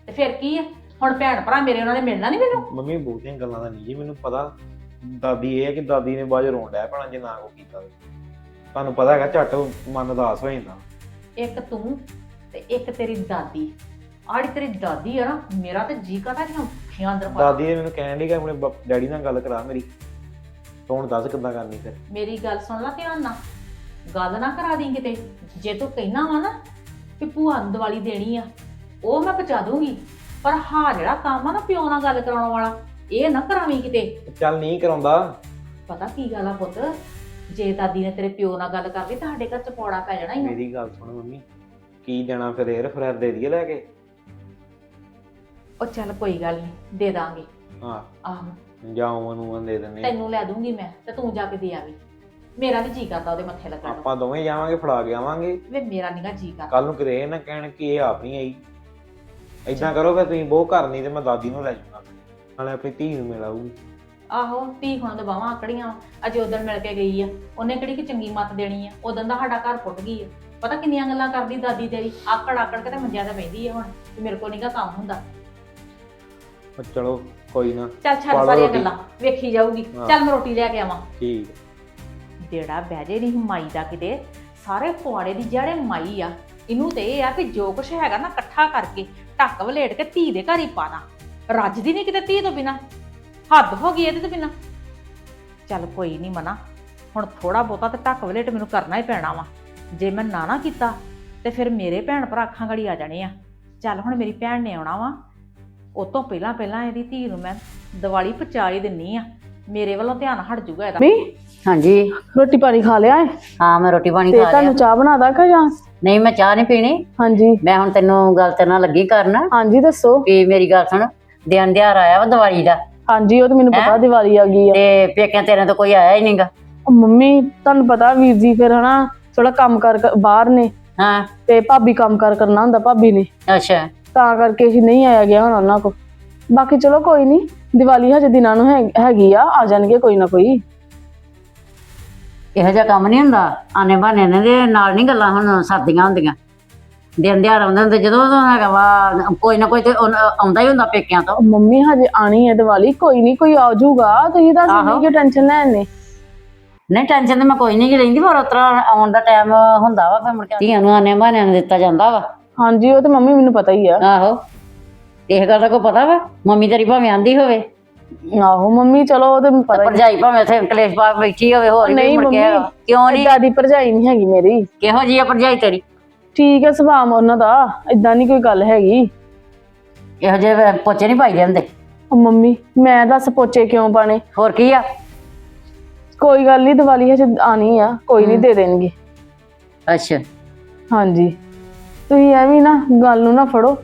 ਤੇ ਫਿਰ ਕੀ ਆ? ਹੁਣ ਭੈਣ ਭਰਾ ਮੇਰੇ ਉਹਨਾਂ ਨੇ ਮਿਲਣਾ ਨਹੀਂ ਮੈਨੂੰ? ਮੰਮੀ ਬਹੁਤੀਆਂ ਗੱਲਾਂ ਦਾ ਨਹੀਂ ਜੀ ਮੈਨੂੰ ਪਤਾ। ਦਾਦੀ ਇਹ ਹੈ ਕਿ ਦਾਦੀ ਨੇ ਬਾਅਦ ਰੋਣ ਡਿਆ ਪੈਣਾ ਜੇ ਨਾ ਕੋ ਕੀਤਾ ਤੇ। ਤੁਹਾਨੂੰ ਪਤਾ ਹੈਗਾ ਝੱਟ ਮਨ ਉਦਾਸ ਹੋ ਜਾਂਦਾ। ਇੱਕ ਤੂੰ ਤੇ ਇੱਕ ਤੇਰੀ ਦਾਦੀ। ਆੜੀ ਤੇਰੀ ਦਾਦੀ ਆ ਨਾ ਮੇਰਾ ਤੇ ਜੀ ਕਰਦਾ ਅੰਦਰ ਪਾ ਦਾਦੀ ਨੇ ਮੈਨੂੰ ਕਹਿਣ ਦੀ ਕਿ ਆਪਣੇ ਬ- ਡੈਡੀ ਨਾਲ ਗੱਲ ਕਰਾ ਮੇਰੀ। ਤੂੰ ਹੁਣ ਦੱਸ ਕਿੱਦਾਂ ਕਰਨੀ ਫਿਰ? ਮੇਰੀ ਗੱਲ ਸੁਣ ਲੈ ਧਿਆਨ ਨਾਲ। ਗੱਲ ਨਾ ਕਰਾ ਦੀ ਕਿਤੇ। ਜੇ ਤੂੰ ਕਹਿਣਾ ਵਾ ਨਾ ਕਿ ਭੂਆ ਨੂੰ ਦੀਵਾਲੀ ਦੇਣੀ ਆ ਉਹ ਮੈਂ ਪਹੁੰਚਾ ਦੂੰਗੀ। ਪਰ ਹਾਂ ਜਿਹੜਾ ਕੰਮ ਆ ਨਾ ਪਿਓ ਨਾਲ ਗੱਲ ਕਰਾਉਣ ਵਾਲਾ ਇਹ ਨਾ ਕਰਾਵੀਂ ਕਿਤੇ। ਚੱਲ ਨਹੀਂ ਕਰਾਉਂਦਾ। ਪਤਾ ਕੀ ਗੱਲ ਆ ਪੁੱਤ? ਜੇ ਦਾਦੀ ਨੇ ਤੇਰੇ ਪਿਓ ਨਾਲ ਗੱਲ ਕਰ ਲਈ ਤਾਂ ਸਾਡੇ ਘਰ ਚ ਪੌੜਾ ਪੈ ਜਾਣਾ ਹੀ। ਮੇਰੀ ਗੱਲ ਸੁਣ ਮੰਮੀ। ਕੀ ਦੇਣਾ ਫਿਰ 에ਅਰ ਫਰਾਇਰ ਦੇ ਦਈਏ ਲੈ ਕੇ? ਉਹ ਚੱਲ ਕੋਈ ਗੱਲ ਨਹੀਂ ਦੇ ਦਾਂਗੇ। ਹਾਂ। ਆਹੋ। ਜਾਉਂ ਨੂੰ ਦੇ ਆ। ਤੈਨੂੰ ਲੈ ਦੂੰਗੀ ਮੈਂ ਤੇ ਤੂੰ ਜਾ ਕੇ ਦੇ ਆਵੀਂ। ਮੇਰਾ ਨਹੀਂ ਜੀ ਕਰਦਾ ਉਹਦੇ ਮੱਥੇ ਲੱਗਣ ਨੂੰ। ਆਪਾਂ ਦੋਵੇਂ ਜਾਵਾਂਗੇ ਫੜਾ ਕੇ ਆਵਾਂਗੇ। ਵੇ ਮੇਰਾ ਨਹੀਂਗਾ ਜੀ ਕਰਦਾ। ਕੱਲ ਨੂੰ ਕਿਤੇ ਇਹ ਨਾ ਕਹਿਣ ਕਿ ਇਹ ਆਪ ਨਹੀਂ ਆਈ। ਏਦਾਂ ਕਰੋ ਫਿਰ ਤੁਸੀਂ ਬਹੁਤ ਕਰਨੀ ਤੇ ਮੈਂ ਦਾਦੀ ਨੂੰ ਲੈ ਜਾਊਂਗਾ। ਨਾਲੇ ਆਪਣੀ ਧੀ ਨੂੰ ਮਿਲਾਊਗੀ ਆਹੋ ਧੀ ਹੁਣ ਦਬਾਵਾਂ ਆਕੜੀਆਂ। ਅਜੇ ਉਦੋਂ ਮਿਲ ਕੇ ਗਈ ਆ। ਉਹਨੇ ਕਿਹੜੀ ਕਿ ਚੰਗੀ ਮੱਤ ਦੇਣੀ ਆ? ਉਦੋਂ ਦਾ ਸਾਡਾ ਘਰ ਫੁੱਟ ਗਈ ਆ। ਪਤਾ ਕਿੰਨੀਆਂ ਗੱਲਾਂ ਕਰਦੀ ਦਾਦੀ ਤੇਰੀ? ਆਕੜ ਆਕੜ ਕੇ ਤੇ ਮੰਜਿਆਂ ਤੇ ਬੈਠੀ ਆ ਹੁਣ ਵੀ ਮੇਰੇ ਕੋਲ ਨਹੀਂਗਾ ਕੰਮ ਹੁੰਦਾ। ਪਰ ਚਲੋ ਕੋਈ ਨਾ। ਚੱਲ ਪਾ ਛੱਡ ਲਓ ਸਾਰੀਆਂ ਰੋਟੀ। ਗੱਲਾਂ ਵੇਖੀ ਜਾਊਗੀ। ਹਾਂ। ਚੱਲ ਮੈਂ ਰੋਟੀ ਲੈ ਕੇ ਆਵਾਂ। ਠੀਕ। ਜਿਹੜਾ ਬਹਿਜੇ ਨਹੀਂ ਮਾਈ ਦਾ ਕਿਤੇ ਸਾਰੇ ਪੁਆੜੇ ਦੀ ਜਿਹੜੇ ਮਾਈ ਆ ਇਹਨੂੰ ਤੇ ਇਹ ਆ ਕਿ ਜੋ ਕੁਛ ਹੈਗਾ ਨਾ ਇਕੱਠਾ ਕਰਕੇ ਢੱਕ ਵਲੇਟ ਕੇ ਧੀ ਦੇ ਘਰ ਹੀ ਪਾਣਾ ਰੱਜਦੀ ਨਹੀਂ ਕਿਤੇ ਧੀ ਤੋਂ ਬਿਨਾ ਹੱਦ ਹੋ ਗਈ ਇਹਦੇ ਤੋਂ ਬਿਨਾ। ਚੱਲ ਕੋਈ ਨਹੀਂ ਮਨਾ ਹੁਣ ਥੋੜਾ ਬਹੁਤਾ ਤੇ ਢੱਕ ਵਲੇਟ ਮੈਨੂੰ ਕਰਨਾ ਹੀ ਪੈਣਾ ਵਾ। ਜੇ ਮੈਂ ਨਾ ਨਾ ਕੀਤਾ ਤੇ ਫਿਰ ਮੇਰੇ ਭੈਣ ਭਰਾ ਅੱਖਾਂ ਗੜੀ ਆ ਜਾਣੇ ਆ। ਚੱਲ ਹੁਣ ਮੇਰੀ ਭੈਣ ਨੇ ਆਉਣਾ ਵਾ। ਉਹ ਤੋਂ ਪਹਿਲਾਂ ਪਹਿਲਾਂ ਇਹਦੀ ਧੀ ਨੂੰ ਮੈਂ ਦੀਵਾਲੀ ਪਚਾ ਹੀ ਦਿੰਨੀ ਆ। ਮੇਰੇ ਵੱਲੋਂ ਧਿਆਨ ਹਟ ਜੂਗਾ ਇਹਦਾ। ਮੀ ਹਾਂਜੀ। ਰੋਟੀ ਪਾਣੀ ਖਾ ਲਿਆ ਹੈ ਹਾਂ ਮੈਂ ਰੋਟੀ ਪਾਣੀ ਤੇ ਖਾ ਲਿਆ। ਤੁਹਾਨੂੰ ਚਾਹ ਬਣਾਦਾ ਕਿ ਜਾਂ? ਨਹੀਂ ਮੈਂ ਚਾਹ ਨਹੀਂ ਪੀਣੀ। ਹਾਂਜੀ। ਮੈਂ ਹੁਣ ਤੈਨੂੰ ਗੱਲ ਤੇ ਨਾਲ ਲੱਗੀ ਕਰਨ। ਹਾਂਜੀ ਦੱਸੋ। ਵੀ ਮੇਰੀ ਗੱਲ ਸੁਣ ਦਿਨ ਦਿਹਾੜ ਆਇਆ ਵਾ ਦੀਵਾਲੀ ਦਾ। ਹਾਂਜੀ ਉਹ ਤਾਂ ਮੈਨੂੰ ਪਤਾ? ਦੀਵਾਲੀ ਆ ਗਈ ਆ। ਤੇ ਪੇਕਿਆਂ ਤੇਰੇ ਤੋਂ ਕੋਈ ਆਇਆ ਹੀ ਨਹੀਂਗਾ ਉਹ ਮੰਮੀ ਤੁਹਾਨੂੰ ਪਤਾ ਵੀਰ ਜੀ ਫਿਰ ਹਨਾ ਥੋੜਾ ਕੰਮ ਕਰ ਕਰ- ਬਾਹਰ ਨੇ। ਹਾਂ। ਤੇ ਭਾਬੀ ਕੰਮ ਕਰ ਕਰਨਾ ਹੁੰਦਾ ਭਾਬੀ ਨੇ। ਅੱਛਾ। ਤਾਂ ਕਰਕੇ ਅਸੀਂ ਨਹੀਂ ਆਇਆ ਗਿਆ ਹੁਣ ਉਹਨਾਂ ਕੋ ਬਾਕੀ ਚਲੋ ਕੋਈ ਨਹੀਂ ਦੀਵਾਲੀ ਹਜੇ ਦਿਨਾਂ ਨੂੰ ਹੈ- ਹੈਗੀ ਆ ਆ ਜਾਣਗੇ ਕੋਈ ਨਾ ਕੋਈ। ਇਹੋ ਜਿਹਾ ਕੰਮ ਨਹੀਂ ਹੁੰਦਾ ਆਨੇ ਬਾਨੇ ਦੇ ਨਾਲ ਨਹੀਂ ਗੱਲਾਂ ਹੁਣ ਸਰਦੀਆਂ ਹੁੰਦੀਆਂ। ਦਿਨ ਦਿਹਾੜ ਆਉਂਦੇ ਹੁੰਦੇ ਜਦੋਂ ਉਦੋਂ ਹੈਗਾ ਵਾ ਕੋਈ ਨਾ ਕੋਈ ਤੇ ਆਉਂਦਾ ਹੀ ਹੁੰਦਾ ਪੇਕਿਆਂ ਤੋਂ। ਮੰਮੀ ਹਜੇ ਆਣੀ ਹੈ ਦੀਵਾਲੀ ਕੋਈ ਨਹੀਂ ਕੋਈ ਆ ਜਾਊਗਾ ਤੁਸੀਂ ਦੱਸ ਆਹੋ। ਨਹੀਂ ਕਿ ਟੈਨਸ਼ਨ ਲੈਣ ਨੇ? ਨਹੀਂ ਟੈਨਸ਼ਨ ਤੇ ਮੈਂ ਕੋਈ ਨਹੀਂ ਲੈਂਦੀ ਪਰ ਉਤਰਾ ਆਉਣ ਦਾ ਟਾਈਮ ਹੁੰਦਾ ਵਾ ਫਿਰ ਮੁੜ ਕੇ ਧੀਆਂ ਨੂੰ ਆਨੇ ਬਾਨੇ ਨੂੰ ਦਿੱਤਾ ਜਾਂਦਾ ਵਾ। ਹਾਂਜੀ ਉਹ ਤੇ ਮੰਮੀ ਮੈਨੂੰ ਪਤਾ ਹੀ ਆ। ਆਹੋ ਇਹ ਗੱਲ ਦਾ ਕੋਈ ਪਤਾ ਵਾ? ਮੰਮੀ ਤੇਰੀ ਭਾਵੇਂ ਆਂਦੀ ਹੋਵੇ। ਆਹੋ ਮੰਮੀ ਚਲੋ ਉਹ ਤੇ ਪਤਾ ਹੀ ਭਰਜਾਈ ਭਾਵੇਂ ਉੱਥੇ ਕਲੇਸ਼ ਪਾ ਕੇ ਬੈਠੀ ਹੋਵੇ ਹੋਰ ਨਹੀਂ ਮੁੜ ਕੇ ਮੰਮੀ। ਕਿਉਂ ਨਹੀਂ ਦਾਦੀ ਭਰਜਾਈ ਨਹੀਂ ਹੈਗੀ ਮੇਰੀ। ਕਿਹੋ ਜੀ ਆ ਭਰਜਾਈ ਤੇਰੀ? ਠੀਕ ਹੈ ਸੁਭਾਅ ਉਹਨਾਂ ਦਾ ਇਦਾਂ ਨਹੀਂ ਕੋਈ ਗੱਲ ਹੈਗੀ। ਇਹੋ ਜਿਹੇ ਪੋਚੇ ਨਹੀਂ ਪਾਈ ਜਾਂਦੇ? ਉਹ ਮੰਮੀ ਮੈਂ ਦੱਸ ਪੋਚੇ ਕਿਉਂ ਪਾਣੇ ਹੋਰ ਕੀ ਆ? ਕੋਈ ਗੱਲ ਨਹੀਂ ਦੀਵਾਲੀ ਹਜੇ ਆਣੀ ਆ ਕੋਈ ਨਹੀਂ ਦੇ ਦੇਣਗੇ। ਅੱਛਾ। ਹਾਂਜੀ। ਤੁਸੀਂ ਐਵੇਂ ਨਾ ਗੱਲ ਨੂੰ ਨਾ ਫੜੋ।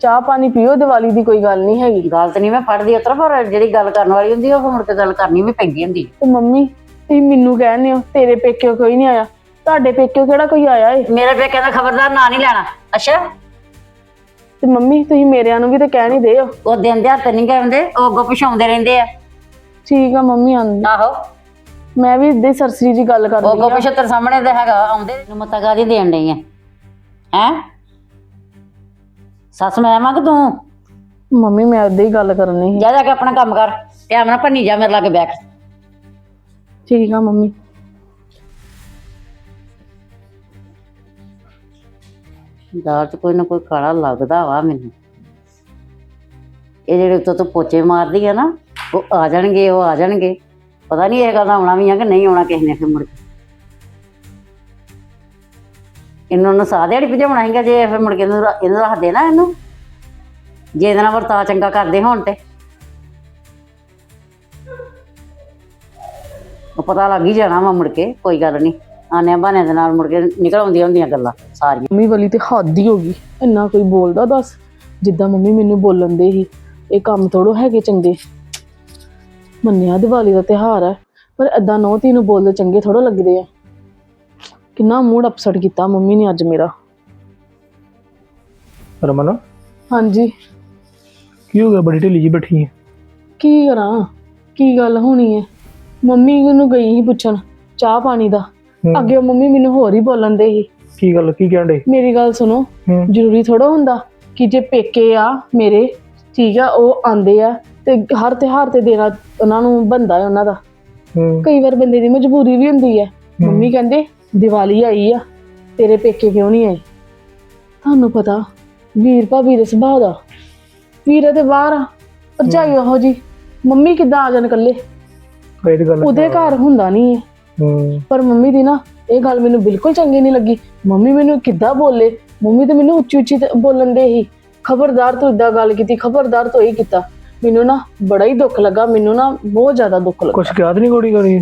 ਚਾਹ ਪਾਣੀ ਪੀਓ ਦੀਵਾਲੀ ਦੀ ਕੋਈ ਗੱਲ ਨਹੀਂ ਹੈਗੀ। ਗੱਲ ਤੇ ਨਹੀਂ ਮੈਂ ਫੜਦੀ ਉਤਰ ਪਰ ਜਿਹੜੀ ਗੱਲ ਕਰਨ ਵਾਲੀ ਹੁੰਦੀ ਉਹ ਮੁੜ ਕੇ ਗੱਲ ਕਰਨੀ ਵੀ ਪੈਂਦੀ ਹੁੰਦੀ। ਤੇ ਮੰਮੀ ਤੁਸੀਂ ਮੈਨੂੰ ਕਹਿੰਦੇ ਹੋ ਤੇਰੇ ਪੇਕਿਓ ਕੋਈ ਨਹੀਂ ਆਇਆ। ਤੁਹਾਡੇ ਪੇਕਿਓ ਕਿਹੜਾ ਕੋਈ ਆਇਆ ਏ? ਮੇਰੇ ਪੇਕਿਆਂ ਦਾ ਖਬਰਦਾਰ ਨਾਂ ਨਹੀਂ ਲੈਣਾ। ਅੱਛਾ? ਤੇ ਮੰਮੀ ਤੁਸੀਂ ਮੇਰਿਆਂ ਨੂੰ ਵੀ ਤੇ ਕਹਿ ਨਹੀਂ ਦੇ ਹੋ। ਉਹ ਦਿਨ ਦਿਹਾੜ ਤੇ ਨਹੀਂ ਕਹਿੰਦੇ ਉਹ ਅੱਗੋਂ ਪਿਛਾਉਂਦੇ ਰਹਿੰਦੇ ਆ। ਠੀਕ ਆ ਮੰਮੀ ਆਂਦੀ ਆਹੋ। ਮੈਂ ਵੀ ਇਦਾਂ ਸਰਸਰੀ ਜੀ ਗੱਲ ਉਹ ਕਰਦੀ ਅੱਗੋਂ ਆ। ਪਿਛੇ ਤੇਰੇ ਸਾਹਮਣੇ ਤੇ ਹੈਗਾ ਆਉਂਦੇ ਨੂੰ ਮਤਾ ਕਾਦੀ ਦੇਣ ਡਈ ਆ? ਹੈ? ਸੱਸ ਮੈਂ ਆਵਾਂ ਕਿ ਤੂੰ? ਮੰਮੀ ਮੈਂ ਉਦਾਂ ਹੀ ਗੱਲ ਕਰਨੀ ਸੀ। ਜਾ ਜਾ ਕੇ ਆਪਣਾ ਕੰਮ ਕਰ। ਟਾਈਮ ਨਾਲ ਭੰਨੀ ਜਾ ਮੇਰੇ ਲਾਗੇ ਬੈਠ ਠੀਕ ਆ ਮੰਮੀ। ਦਾਲ ਚ ਕੋਈ ਨਾ ਕੋਈ ਕਾਲਾ ਲੱਗਦਾ ਵਾ ਮੈਨੂੰ। ਇਹ ਜਿਹੜੇ ਉੱਤੋਂ ਤੋਂ ਪੋਚੇ ਮਾਰਦੀ ਆ ਨਾ ਉਹ ਆ ਜਾਣਗੇ ਉਹ ਆ ਜਾਣਗੇ। ਪਤਾ ਨਹੀਂ ਇਹ ਗੱਲ ਦਾ ਆਉਣਾ ਵੀ ਆ ਕਿ ਨਹੀਂ ਆਉਣਾ ਕਿਸੇ ਨੇ ਫਿਰ ਮੁੜ ਕੇ। ਇਹਨੂੰ ਨੂੰ ਸਾਹ ਦਿਹਾੜੀ ਭਜਾਉਣਾ ਸੀਗਾ ਜੇ ਫਿਰ ਮੁੜ ਕੇ ਇਹਨੂੰ ਰ- ਇਹਨੂੰ ਰੱਖ ਦੇਣਾ ਇਹਨੂੰ। ਜੇ ਇਹਦੇ ਨਾਲ ਵਰਤਾ ਚੰਗਾ ਕਰਦੇ ਹੋਣ ਤੇ। ਉਹ ਪਤਾ ਲੱਗ ਹੀ ਜਾਣਾ ਵਾ ਮੁੜ ਕੇ, ਕੋਈ ਗੱਲ ਨਹੀਂ। ਆਨੇ ਬਾਨੇ ਦੇ ਨਾਲ ਮੁੜ ਕੇ ਨਿਕਲ ਆਉਂਦੀਆਂ ਹੁੰਦੀਆਂ ਗੱਲਾਂ ਸਾਰੀਆਂ। ਮੰਮੀ ਵਾਲੀ ਤੇ ਹੱਦ ਹੀ ਹੋ ਗਈ। ਇੰਨਾ ਕੋਈ ਬੋਲਦਾ ਦੱਸ। ਜਿੱਦਾਂ ਮੰਮੀ ਮੈਨੂੰ ਬੋਲਣ ਦੇ ਹੀ ਇਹ ਕੰਮ ਥੋੜੋ ਹੈਗੇ ਚੰਗੇ। ਮੰਨਿਆ ਦੀਵਾਲੀ ਦਾ ਤਿਉਹਾਰ ਹੈ ਪਰ ਏਦਾਂ ਨੌ ਧੀ ਨੂੰ ਬੋਲਦੇ ਚੰਗੇ ਥੋੜੋ ਲੱਗਦੇ ਆ। ਕਿੰਨਾ ਮੂਡ ਅਪਸੈਟ ਕੀਤਾ ਮੰਮੀ ਨੇ ਅੱਜ ਮੇਰਾ। ਰਮਨ? ਹਾਂਜੀ। ਕੀ ਹੋ ਗਿਆ? ਬੜੀ ਢਿੱਲੀ ਜੀ ਬੈਠੀ ਹੈ। ਕੀ ਕਰਾਂ? ਕੀ ਗੱਲ ਹੋਣੀ ਹੈ? ਮੰਮੀ ਨੂੰ ਗਈ ਸੀ ਪੁੱਛਣ ਚਾਹ ਪਾਣੀ ਦਾ। ਹੂੰ। ਅੱਗੇ ਉਹ ਮੰਮੀ ਮੈਨੂੰ ਹੋਰ ਹੀ ਬੋਲਣ ਦੇ ਸੀ। ਕੀ ਗੱਲ ਕੀ ਕਹਿਣ ਡੇ ਮੇਰੀ ਗੱਲ ਸੁਣੋ ਹੂੰ। ਜ਼ਰੂਰੀ ਥੋੜਾ ਹੁੰਦਾ ਕਿ ਜੇ ਪੇਕੇ ਆ ਮੇਰੇ ਠੀਕ ਆ ਉਹ ਆਂਦੇ ਆ ਤੇ ਹਰ ਤਿਉਹਾਰ ਤੇ ਦੇਣਾ ਉਹਨਾਂ ਨੂੰ ਬੰਦਾ ਹੈ ਉਹਨਾਂ ਦਾ। ਹੂੰ। ਕਈ ਵਾਰ ਬੰਦੇ ਦੀ ਮਜਬੂਰੀ ਵੀ ਹੁੰਦੀ ਹੈ। ਮੰਮੀ ਕਹਿੰਦੇ ਦੀਵਾਲੀ ਆਈ ਆ ਤੇਰੇ ਪੇਕੇ ਕਿਉਂ ਨਹੀਂ ਆਏ? ਤੁਹਾਨੂੰ ਪਤਾ ਵੀਰ ਭਾਬੀ ਦੇ ਸੁਭਾਅ ਦਾ। ਵੀਰ ਤੇ ਬਾਹਰ ਆ ਭਰਜਾਈ ਉਹੋ ਜੀ ਮੰਮੀ ਕਿੱਦਾਂ ਆ ਜਾਣ ਕੱਲੇ ਇਹ ਤਾਂ ਗੱਲ ਉਹਦੇ ਘਰ ਹੁੰਦਾ ਨਹੀਂ ਹੈ ਹੂੰ। ਪਰ ਮੰਮੀ ਦੀ ਨਾ ਇਹ ਗੱਲ ਮੈਨੂੰ ਬਿਲਕੁਲ ਚੰਗੀ ਨਹੀਂ ਲੱਗੀ। ਮੰਮੀ ਮੈਨੂੰ ਕਿੱਦਾਂ ਬੋਲੇ? ਮੰਮੀ ਤੇ ਮੈਨੂੰ ਉੱਚੀ ਉੱਚੀ ਬੋਲਣ ਦੇ ਹੀ। ਖਬਰਦਾਰ ਤੂੰ ਇਦਾਂ ਗੱਲ ਕੀਤੀ ਖਬਰਦਾਰ ਤੂੰ ਇਹ ਕੀਤਾ। ਮੈਨੂੰ ਨਾ ਬੜਾ ਹੀ ਦੁੱਖ ਲੱਗਾ ਮੈਨੂੰ ਨਾ ਬਹੁਤ ਜ਼ਿਆਦਾ ਦੁੱਖ ਲੱਗਾ। ਕੁਛ ਤਾਂ ਨਹੀਂ ਗੋੜੀ ਗੋੜੀ?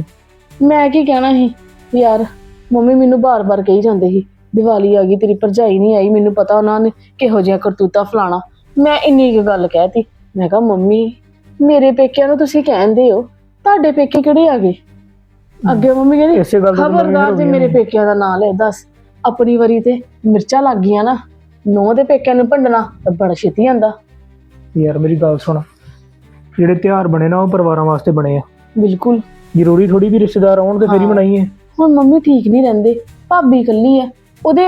ਮੈਂ ਕੀ ਕਹਿਣਾ ਸੀ? ਯਾਰ ਮੰਮੀ ਮੈਨੂੰ ਬਾਰ-ਬਾਰ ਕਹੀ ਜਾਂਦੇ ਸੀ ਦੀਵਾਲੀ ਆ ਗਈ ਤੇਰੀ ਭਰਜਾਈ ਨਹੀਂ ਆਈ ਮੈਨੂੰ ਪਤਾ ਉਹਨਾਂ ਨੇ ਕਿਹੋ ਜਿਹਾ ਕਰਤੂਤਾ ਫਲਾਣਾ। ਮੈਂ ਇੰਨੀ ਕੁ ਗੱਲ ਕਹਿਤੀ। ਮੈਂ ਕਿਹਾ ਮੰਮੀ ਮੇਰੇ ਪੇਕਿਆਂ ਨੂੰ ਤੁਸੀਂ ਕਹਿੰਦੇ ਹੋ ਤੁਹਾਡੇ ਪੇਕੇ ਕਿਹੜੇ ਆ ਗਏ? ਅੱਗੇ ਮੰਮੀ ਕਹਿੰਦੀ ਇਸੇ ਗੱਲ ਤੋਂ ਤਾਂ ਨਵੀਂ ਖਬਰਦਾਰ ਜੇ ਮੇਰੇ। ਪੇਕਿਆਂ ਦਾ ਨਾਂ ਲੈ ਦੱਸ। ਆਪਣੀ ਵਾਰੀ ਤੇ ਮਿਰਚਾਂ ਲੱਗ ਗਈਆਂ ਨਾ ਨੌ ਦੇ ਪੇਕਿਆਂ ਨੂੰ ਭੰਡਣਾ ਤਾਂ ਬੜਾ ਛੇਤੀ ਆਂਦਾ ਯਾਰ ਮੇਰੀ ਗੱਲ ਸੁਣ। ਜਿਹੜੇ ਤਿਉਹਾਰ ਬਣੇ ਨਾ ਉਹ ਪਰਿਵਾਰਾਂ ਵਾਸਤੇ ਬਣੇ ਆ। ਬਿਲਕੁਲ। ਜ਼ਰੂਰੀ ਥੋੜੀ ਵੀ ਰਿਸ਼ਤੇਦਾਰ ਆਉਣ ਤੇ ਫੇਰ ਹੀ ਹਾਂ। ਬਣਾਈਏ ਹੁਣ ਮੰਮੀ ਠੀਕ ਨਹੀਂ ਰਹਿੰਦੇ ਭਾਬੀ ਇਕੱਲੀ ਹੈ ਉਹਦੇ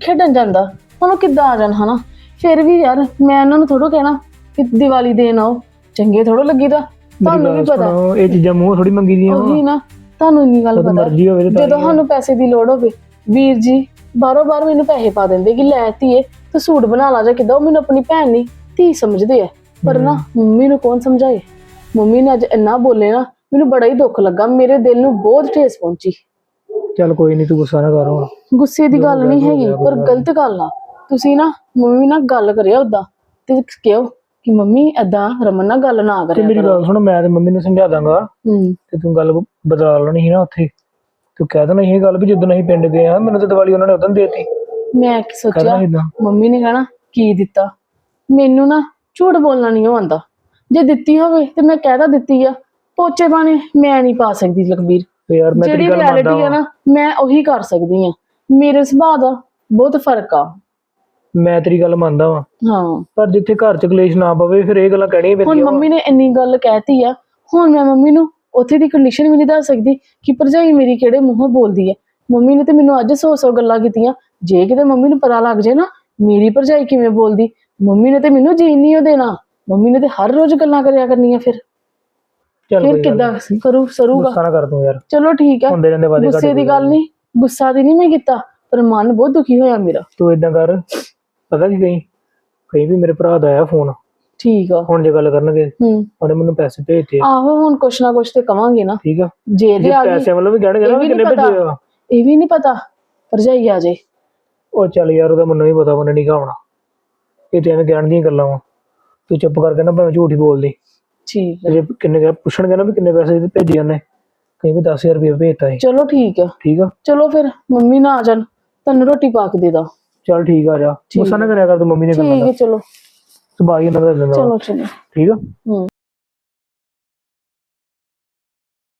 ਖੇਡਣ ਜਾਂਦਾ ਹੁਣ ਉਹ ਕਿੱਦਾਂ ਆ ਜਾਣ ਹਨਾ? ਫਿਰ ਵੀ ਯਾਰ ਮੈਂ ਉਹਨਾਂ ਨੂੰ ਥੋੜੋ ਕਹਿਣਾ ਕਿ ਦੀਵਾਲੀ ਦੇਣ ਆਓ ਚੰਗੇ ਥੋੜੋ ਲੱਗੀਦਾ ਮੇਰੀ ਤੁਹਾਨੂੰ ਵੀ ਪਤਾ। ਇਹ ਚੀਜ਼ਾਂ ਮੂੰਹ ਥੋੜੀ ਮੰਗੀ ਦੀਆਂ ਉਹੀ ਨਾ ਤੁਹਾਨੂੰ ਇੰਨੀ ਗੱਲ ਪਤਾ ਜਦੋਂ। ਸਾਨੂੰ ਪੈਸੇ ਦੀ ਲੋੜ ਹੋਵੇ ਵੀਰ ਜੀ ਬਾਰੋ ਬਾਰ ਮੈਨੂੰ ਪੈਸੇ ਪਾ ਦਿੰਦੇ ਕਿ ਲੈ ਧੀਏ ਤੂੰ ਸੂਟ ਬਣਾ ਲਾ ਜਾਂ ਕਿਦਾਂ ਉਹ ਮੈਨੂੰ ਆਪਣੀ ਭੈਣ ਨਹੀਂ ਧੀ ਸਮਝਦੇ ਆ। ਪਰ ਨਾ ਮੰਮੀ ਨੂੰ ਕੌਣ ਸਮਝਾਏ? ਮੰਮੀ ਨੇ ਅੱਜ ਇੰਨਾ ਬੋਲੇ ਨਾ ਮੈਨੂੰ ਬੜਾ ਹੀ ਦੁੱਖ ਲੱਗਾ ਮੇਰੇ ਦਿਲ ਨੂੰ ਬਹੁਤ ਠੇਸ ਪਹੁੰਚੀ। ਚੱਲ ਕੋਈ ਨਹੀਂ ਤੂੰ ਗੁੱਸਾ ਨਾ ਕਰ ਹੁਣ। ਗੁੱਸੇ ਦੀ ਗੱਲ ਨਹੀਂ ਹੈਗੀ ਪਰ ਗਲਤ ਗੱਲ ਆ। ਤੁਸੀਂ ਨਾ ਮੰਮੀ ਨਾਲ ਗੱਲ ਕਰਿਆ ਉਦਾਂ ਤੇ ਕਿਹਾ ਕਿ ਮੰਮੀ ਏਦਾਂ ਰਮਨ ਨਾਲ ਗੱਲ ਨਾ ਤੇ ਕਰਿਆ ਮੇਰੀ ਕਰੋ। ਗੱਲ ਸੁਣ ਮੈਂ ਤੇ ਮੰਮੀ ਨੂੰ ਸਮਝਾ ਦਾਂਗਾ ਹੂੰ। ਤੇ ਤੂੰ ਗੱਲ ਬਦਲਾ ਲੈਣੀ ਸੀ ਨਾ ਉੱਥੇ। ਤੂੰ ਕਹਿ ਦੇਣਾ ਇਹ ਗੱਲ ਵੀ ਜਦੋਂ ਅਸੀਂ ਪਿੰਡ ਗਏ ਆ ਮੈਨੂੰ ਤੇ ਦੀਵਾਲੀ ਉਹਨਾਂ ਨੇ ਉਦੋਂ ਦੇਤੀ। ਮੈਂ ਕੀ ਸੋਚਿਆ ਇਦਾਂ ਮੰਮੀ ਨੇ ਕਹਿਣਾ ਕੀ ਦਿੱਤਾ? ਮੈਨੂੰ ਨਾ ਝੂਠ ਬੋਲਣਾ ਨਹੀਂ ਆਉਂਦਾ। ਜੇ ਦਿੱਤੀ ਹੋਵੇ ਤੇ ਮੈਂ ਕਹਿਦਾ ਦਿੱਤੀ ਆ ਪੋਚੇ ਪਾਣੇ ਮੈਂ ਨਹੀਂ ਪਾ ਸਕਦੀ ਲਖਬੀਰ। ਤੇ ਯਾਰ ਮੈਂ ਜਿਹੜੀ ਤੇਰੀ ਗੱਲ ਮੰਨਦਾ ਰਿਐਲਿਟੀ ਆ। ਨਾ ਮੈਂ ਉਹੀ ਕਰ ਸਕਦੀ ਆ। ਮੇਰੇ ਸੁਭਾਅ ਦਾ ਬਹੁਤ ਫ਼ਰਕ ਆ। ਮੈਂ ਤੇਰੀ ਗੱਲ ਮੰਨਦਾ ਵਾਂ। ਹਾਂ। ਪਰ ਜਿੱਥੇ ਘਰ ਚ ਕਲੇਸ਼ ਨਾ ਪਵੇ ਫਿਰ ਇਹ ਗੱਲਾਂ ਕਹਿਣੀਆਂ ਹੁਣ ਪੈਂਦੀਆਂ। ਮੰਮੀ ਨੇ ਇੰਨੀ ਗੱਲ ਕਹਿਤੀ ਆ ਹੁਣ ਮੈਂ ਮੰਮੀ ਨੂੰ ਉੱਥੇ ਦੀ ਕੰਡੀਸ਼ਨ ਵੀ ਨਹੀਂ ਦੱਸ ਸਕਦੀ ਕਿ ਭਰਜਾਈ ਮੇਰੀ ਕਿਹੜੇ ਮੂੰਹੋਂ ਬੋਲਦੀ ਹੈ ਮੰਮੀ ਨੇ ਤੇ ਮੈਨੂੰ ਅੱਜ ਸੌ ਸੌ ਗੱਲਾਂ ਕੀਤੀਆਂ। ਜੇ ਕਿਤੇ ਮੰਮੀ ਨੂੰ ਪਤਾ ਲੱਗ ਜੇ ਨਾ ਮੇਰੀ ਭਰਜਾਈ ਕਿਵੇਂ ਬੋਲਦੀ ਮੰਮੀ ਨੇ ਤੇ ਮੈਨੂੰ ਜੀਣ ਨਹੀਂ ਉਹ ਦੇਣਾ। ਮੰਮੀ ਨੇ ਤੇ ਹਰ ਰੋਜ਼ ਗੱਲਾਂ ਕਰਿਆ ਕਰਨੀਆਂ ਫਿਰ। ਚੱਲ ਫਿਰ ਕੋਈ ਗੱਲ ਕਿੱਦਾਂ। ਕਰੂ ਸਰੂਗਾ। ਗੁੱਸਾ ਨਾ ਕਰ ਤੂੰ ਯਾਰ। ਚਲੋ ਠੀਕ ਆ ਹੁੰਦੇ ਰਹਿੰਦੇ ਵਾਦੇ ਗੁੱਸੇ ਦੀ ਗੱਲ ਨਹੀਂ ਗੁੱਸਾ ਦੀ ਨਹੀਂ ਮੈਂ ਕੀਤਾ ਪਰ ਮਨ ਬਹੁਤ ਦੁਖੀ ਹੋਇਆ ਮੇਰਾ। ਤੂੰ ਇਦਾਂ ਕਰ ਪਤਾ ਕੀ ਕਹੀਂ? ਕਹੀਂ ਵੀ ਮੇਰੇ ਭਰਾ ਦਾ ਆਇਆ ਫੋਨ ਠੀਕ ਆ। ਹੁਣ ਜੇ ਗੱਲ ਕਰਨਗੇ ਹੂੰ। ਉਹਨੇ ਮੈਨੂੰ ਪੈਸੇ ਭੇਜਤੇ ਆਹੋ ਹੁਣ ਕੁਛ ਨਾ ਕੁਛ ਤੇ ਕਵਾਂਗੇ ਨਾ। ਠੀਕ ਆ। ਜੇ ਜੇ ਆ ਗਈ ਪੈਸੇ ਵੱਲੋਂ ਵੀ ਕਹਿਣਗੇ ਇਹ ਨਾ ਵੀ ਵੀ ਨੀ ਕਿੰਨੇ ਪਤਾ। ਭੇਜੇ ਆ। ਇਹ ਵੀ ਨਹੀਂ ਪਤਾ। ਭਰਜਾਈ ਆ ਜੇ। ਉਹ ਚੱਲ ਯਾਰ ਉਹਦਾ ਮੈਨੂੰ ਵੀ ਪਤਾ ਉਹਨੇ ਨਹੀਂ ਖਾਵਣਾ ਇਹ ਤੇ ਐਵੇਂ ਕਹਿਣ ਦੀਆਂ ਗੱਲਾਂ ਵਾ। ਤੂੰ ਚੁੱਪ ਕਰਕੇ ਨਾ ਭਾਵੇਂ ਝੂਠ ਹੀ ਬੋਲਦੀ। ਠੀਕ ਆ। ਜੇ ਕਿੰਨੇ ਕਹਿ ਪੁੱਛਣਗੇ ਨਾ ਵੀ ਕਿੰਨੇ ਪੈਸੇ ਭੇਜੇ ਉਹਨੇ ਕਹੀਂ ਵੀ 10000 ਰੁਪਏ ਭੇਜਤਾ ਸੀ। ਚਲੋ ਠੀਕ ਆ। ਠੀਕ ਆ? ਚਲੋ ਫਿਰ ਮੰਮੀ ਨਾ ਆ ਜਾਣ ਤੁਹਾਨੂੰ ਰੋਟੀ ਪਾ ਕੇ ਦੇ ਦਾਂ। ਚੱਲ ਠੀਕ ਆ ਜਾ। ਗੁੱਸਾ ਨਾ ਕਰਿਆ ਕਰ ਤੂੰ ਮੰਮੀ ਨੇ ਠੀਕ ਹੈ ਚਲੋ। ਸੁਭਾਅ ਹੀ ਇਹਨਾਂ ਦਾ ਦਿੰਦਾ। ਚਲੋ ਚਲੋ। ਠੀਕ ਆ? ਹੂੰ।